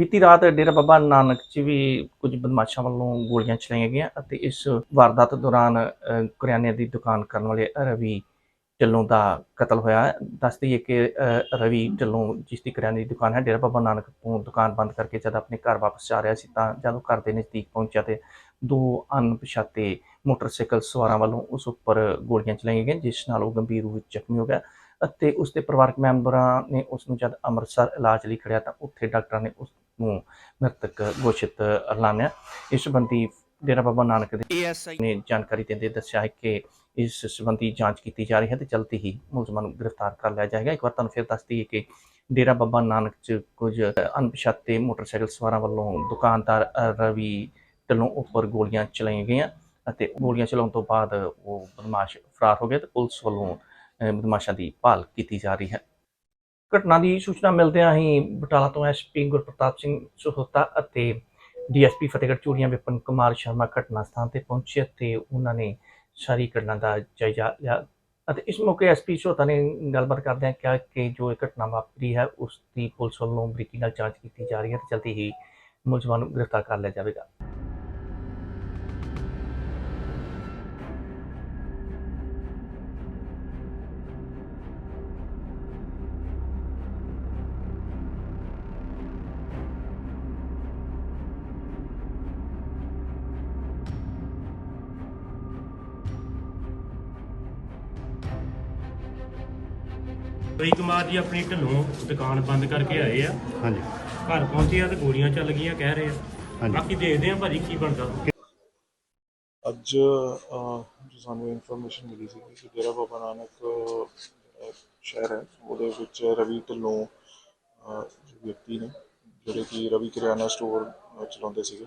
ਬੀਤੀ ਰਾਤ ਡੇਰਾ ਬਾਬਾ ਨਾਨਕ 'ਚ ਵੀ ਕੁਝ ਬਦਮਾਸ਼ਾਂ ਵੱਲੋਂ ਗੋਲੀਆਂ ਚਲਾਈਆਂ ਗਈਆਂ ਅਤੇ ਇਸ ਵਾਰਦਾਤ ਦੌਰਾਨ ਅ, ਕਰਿਆਨੇ ਦੀ ਦੁਕਾਨ ਕਰਨ ਵਾਲੇ ਰਵੀ ਢਿੱਲੋਂ ਦਾ ਕਤਲ ਹੋਇਆ। ਦੱਸ ਦਈਏ ਕਿ ਅ, ਰਵੀ ਢਿੱਲੋਂ ਜਿਸ ਦੀ ਕਰਿਆਨੇ ਦੀ ਦੁਕਾਨ ਹੈ ਡੇਰਾ ਬਾਬਾ ਨਾਨਕ ਤੋਂ ਦੁਕਾਨ ਬੰਦ ਕਰਕੇ ਜਦ ਆਪਣੇ ਘਰ ਵਾਪਸ ਜਾ ਰਿਹਾ ਸੀ ਤਾਂ ਜਦੋਂ ਘਰ ਦੇ ਨਜ਼ਦੀਕ ਪਹੁੰਚਿਆ ਤੇ ਦੋ ਅਣਪਛਾਤੇ ਮੋਟਰਸਾਈਕਲ ਸਵਾਰਾਂ ਵੱਲੋਂ ਉਸ ਉੱਪਰ ਗੋਲੀਆਂ ਚਲਾਈਆਂ ਗਈਆਂ ਜਿਸ ਨਾਲ ਉਹ ਗੰਭੀਰ ਰੂਪ ਜ਼ਖਮੀ ਹੋ ਗਿਆ। ਅਤੇ ਉਸ ਦੇ ਪਰਿਵਾਰਕ ਮੈਂਬਰਾਂ ਨੇ ਉਸ ਨੂੰ ਜਦ ਅੰਮ੍ਰਿਤਸਰ ਇਲਾਜ ਲਈ ਖੜਿਆ ਤਾਂ ਉੱਥੇ ਡਾਕਟਰਾਂ ਨੇ ਉਸ ਨੂੰ ਮ੍ਰਿਤਕ ਘੋਸ਼ਿਤ ਐਲਾਨਿਆ ਇਸ ਸੰਬੰਧੀ ਡੇਰਾ ਬਾਬਾ ਨਾਨਕ ਦੇ ਏਐਸਆਈ ਨੇ ਜਾਣਕਾਰੀ ਦਿੰਦੇ ਦੱਸਿਆ ਹੈ ਕਿ ਇਸ ਸੰਬੰਧੀ ਜਾਂਚ ਕੀਤੀ ਜਾ ਰਹੀ ਹੈ ਤੇ ਜਲਦੀ ਹੀ ਮੁਲਜ਼ਮਾਂ ਨੂੰ ਗ੍ਰਿਫਤਾਰ ਕਰ ਲਿਆ ਜਾਏਗਾ। ਇੱਕ ਵਾਰ ਤੁਹਾਨੂੰ ਫਿਰ ਦੱਸ ਦਈਏ ਕਿ ਡੇਰਾ ਬਾਬਾ ਨਾਨਕ ਚ ਕੁਝ ਅਣਪਛਾਤੇ ਮੋਟਰਸਾਈਕਲ ਸਵਾਰਾਂ ਵੱਲੋਂ ਦੁਕਾਨਦਾਰ ਰਵੀ ਢਿੱਲੋਂ ਉੱਪਰ ਗੋਲੀਆਂ ਚਲਾਈਆਂ ਗਈਆਂ ਅਤੇ ਗੋਲੀਆਂ ਚਲਾਉਣ ਤੋਂ ਬਾਅਦ ਉਹ ਬਦਮਾਸ਼ ਫਰਾਰ ਹੋ ਗਏ ਤੇ ਪੁਲਿਸ ਵੱਲੋਂ ਬਦਮਾਸ਼ਾਂ ਦੀ ਭਾਲ ਕੀਤੀ ਜਾ ਰਹੀ ਹੈ। ਘਟਨਾ ਦੀ ਸੂਚਨਾ ਮਿਲਦਿਆਂ ਹੀ ਬਟਾਲਾ ਤੋਂ ਐਸਪੀ ਗੁਰਪ੍ਰਤਾਪ ਸਿੰਘ ਸੁਹੋਤਾ ਅਤੇ ਡੀਐਸਪੀ ਫਤਿਹਗੜ੍ਹ ਚੂੜੀਆਂ ਵਿਪਨ ਕੁਮਾਰ ਸ਼ਰਮਾ ਘਟਨਾ ਸਥਾਨ ਤੇ ਪਹੁੰਚੇ ਤੇ ਉਹਨਾਂ ਨੇ ਸਾਰੀ ਘਟਨਾ ਦਾ ਜਾਇਜ਼ਾ ਲਿਆ ਅਤੇ ਇਸ ਮੌਕੇ ਐਸਪੀ ਸਹੋਤਾ ਨੇ ਗੱਲਬਾਤ ਕਰਦਿਆਂ ਕਿਹਾ ਕਿ ਜੋ ਇਹ ਘਟਨਾ ਵਾਪਰੀ ਹੈ, ਉਸ ਦੀ ਪੁਲਿਸ ਵੱਲੋਂ ਬਰੀਕੀ ਨਾਲ ਜਾਂਚ ਕੀਤੀ ਜਾ ਰਹੀ ਹੈ ਤੇ ਜਲਦੀ ਹੀ ਮੁਲਜ਼ਮਾਂ ਨੂੰ ਗ੍ਰਿਫਤਾਰ ਕਰ ਲਿਆ ਜਾਵੇਗਾ। ਰਵੀ ਕੁਮਾਰ ਜੀ ਆਪਣੀ ਢਿੱਲੋਂ ਦੁਕਾਨ ਬੰਦ ਕਰਕੇ ਆਏ ਆ। ਹਾਂਜੀ। ਘਰ ਪਹੁੰਚੇ ਆ ਤੇ ਗੋਲੀਆਂ ਚੱਲ ਗਈਆਂ ਕਹਿ ਰਹੇ ਆ। ਹਾਂਜੀ। ਬਾਕੀ ਦੇਖਦੇ ਆ ਭਾਜੀ ਕੀ ਬਣਦਾ। ਅੱਜ ਅਹ, ਜੋ ਸਾਨੂੰ ਇਨਫੋਰਮੇਸ਼ਨ ਮਿਲੀ ਸੀ ਕਿ ਡੇਰਾ ਬਾਬਾ ਨਾਨਕ ਅਹ, ਸ਼ਹਿਰ ਹੈ। ਉਹਦੇ ਵਿੱਚ ਰਵੀ ਢਿੱਲੋਂ ਅਹ, ਜੋ ਵਿਅਕਤੀ ਨੇ ਜਿਹੜੇ ਕਿ ਰਵੀ ਕਰਿਆਨਾ ਸਟੋਰ ਚਲਾਉਂਦੇ ਸੀਗੇ।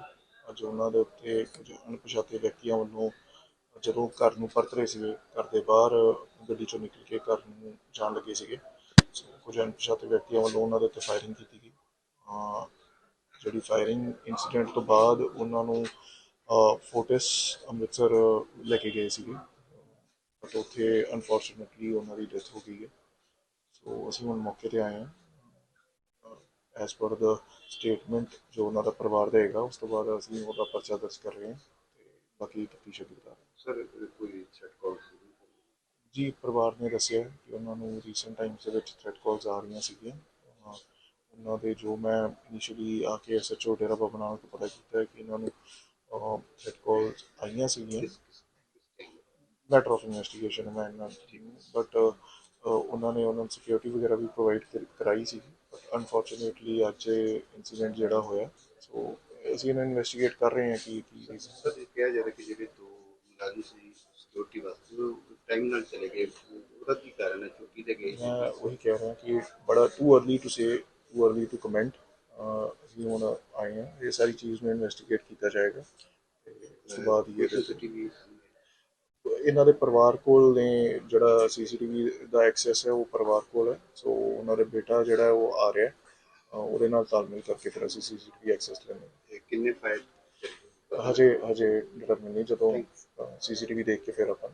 ਅੱਜ ਉਹਨਾਂ ਦੇ ਉੱਤੇ ਕੁਝ ਅਣਪਛਾਤੇ ਵਿਅਕਤੀਆਂ ਵੱਲੋਂ ਜਦੋਂ ਘਰ ਨੂੰ ਪਰਤ ਰਹੇ ਸੀਗੇ, ਘਰ ਦੇ ਬਾਹਰ ਗੱਡੀ ਚੋਂ ਨਿਕਲ ਕੇ ਘਰ ਨੂੰ ਜਾਣ ਲੱਗੇ ਸੀਗੇ। ਸੋ ਕੁਝ ਅਣਪਛਾਤੇ ਵਿਅਕਤੀਆਂ ਵੱਲੋਂ ਉਹਨਾਂ ਦੇ ਉੱਤੇ ਫਾਇਰਿੰਗ ਕੀਤੀ ਗਈ। ਜਿਹੜੀ ਫਾਇਰਿੰਗ ਇਨਸੀਡੈਂਟ ਤੋਂ ਬਾਅਦ ਉਹਨਾਂ ਨੂੰ ਫੋਟਿਸ ਅੰਮ੍ਰਿਤਸਰ ਲੈ ਕੇ ਗਏ ਸੀਗੇ। ਬਟ ਉੱਥੇ ਅਨਫੋਰਚੂਨੇਟਲੀ ਉਹਨਾਂ ਦੀ ਡੈਥ ਹੋ ਗਈ ਹੈ। ਸੋ ਅਸੀਂ ਹੁਣ ਮੌਕੇ ਤੇ ਆਏ ਹਾਂ। ਐਸ ਪਰ ਦਾ ਸਟੇਟਮੈਂਟ ਜੋ ਉਹਨਾਂ ਦਾ ਪਰਿਵਾਰ ਦੇਗਾ ਉਸ ਤੋਂ ਬਾਅਦ ਅਸੀਂ ਉਹਦਾ ਪਰਚਾ ਦਰਜ ਕਰ ਰਹੇ ਹਾਂ। ਬਾਕੀ ਤਫਤੀਸ਼ ਅੱਗੇ ਕਰ ਸਰ ਕੋਈ ਥ੍ਰੈਟ ਕਾਲ ਜੀ ਪਰਿਵਾਰ ਨੇ ਦੱਸਿਆ ਕਿ ਉਹਨਾਂ ਨੂੰ ਰੀਸੈਂਟ ਟਾਈਮਸ ਦੇ ਵਿੱਚ ਥ੍ਰੈਟ ਕਾਲਸ ਆ ਰਹੀਆਂ ਸੀਗੀਆਂ। ਉਹਨਾਂ ਦੇ ਜੋ ਮੈਂ ਇਨੀਸ਼ੀਅਲੀ ਆ ਕੇ ਐਸਐਚਓ ਡੇਰਾ ਬਾਬਾ ਨਾਨਕ ਤੋਂ ਪਤਾ ਕੀਤਾ ਕਿ ਇਹਨਾਂ ਨੂੰ ਥ੍ਰੈਟ ਕਾਲਸ ਆਈਆਂ ਸੀਗੀਆਂ। ਮੈਟਰ ਆਫ ਇਨਵੈਸਟੀਗੇਸ਼ਨ ਮੈਂ ਇਹਨਾਂ ਟੀਮ ਬਟ ਉਹਨਾਂ ਨੇ ਉਹਨਾਂ ਨੂੰ ਸਿਕਿਉਰਿਟੀ ਵਗੈਰਾ ਵੀ ਪ੍ਰੋਵਾਈਡ ਕਰਾਈ ਸੀ। ਬਟ ਅਨਫੋਰਚੂਨੇਟਲੀ ਅੱਜ ਇਨਸੀਡੈਂਟ ਜਿਹੜਾ ਹੋਇਆ ਸੋ ਅਸੀਂ ਇਹਨਾਂ ਇਨਵੈਸਟੀਗੇਟ ਕਰ ਰਹੇ ਹਾਂ ਕਿ ਕੀ ਰੀਜ਼ਨ ਸਰ ਇਹ ਕਿਹਾ ਜਾ ਕਿ ਜਿਹੜੇ ਦੋ ਮੁਲਾਜ਼ਮ ਸੀ ਸਿਕਿਉਰਿਟੀ ਵਾਸਤੇ ਉਹ ਟਾਈਮ ਨਾਲ ਚਲੇ ਗਏ। ਉਹਦਾ ਕੀ ਕਾਰਨ ਹੈ? ਛੁੱਟੀ ਗਏ ਸੀ? ਮੈਂ ਉਹੀ ਕਹਿ ਰਿਹਾ ਕਿ ਬੜਾ too early to say too early to comment ਅਸੀਂ ਹੁਣ ਆਏ ਹਾਂ। ਇਹ ਸਾਰੀ ਚੀਜ਼ ਨੂੰ ਇਨਵੈਸਟੀਗੇਟ ਕੀਤਾ ਜਾਏਗਾ। ਉਸ ਤੋਂ ਬਾਅਦ ਇਹ ਸੀਸੀਟੀਵੀ ਇਹਨਾਂ ਦੇ ਪਰਿਵਾਰ ਕੋਲ ਨੇ ਜਿਹੜਾ ਸੀਸੀਟੀਵੀ ਦਾ ਐਕਸੈਸ ਹੈ ਉਹ ਪਰਿਵਾਰ ਕੋਲ ਹੈ। ਸੋ ਉਹਨਾਂ ਦੇ ਬੇਟਾ ਜਿਹੜਾ ਉਹ ਆ ਰਿਹਾ ਉਹਦੇ ਨਾਲ ਤਾਲਮੇਲ ਕਰਕੇ ਫਿਰ ਅਸੀਂ ਸੀਸੀਟੀਵੀ ਐਕਸੈਸ ਲੈਂਦੇ ਹਾਂ। ਕਿੰਨੇ ਫਾਇਰ ਹਜੇ ਹਜੇ ਡਿਟਰਮਿਨ ਨਹੀਂ ਜਦੋਂ ਸੀਸੀਟੀਵੀ ਦੇਖ ਕੇ ਫਿਰ ਆਪਾਂ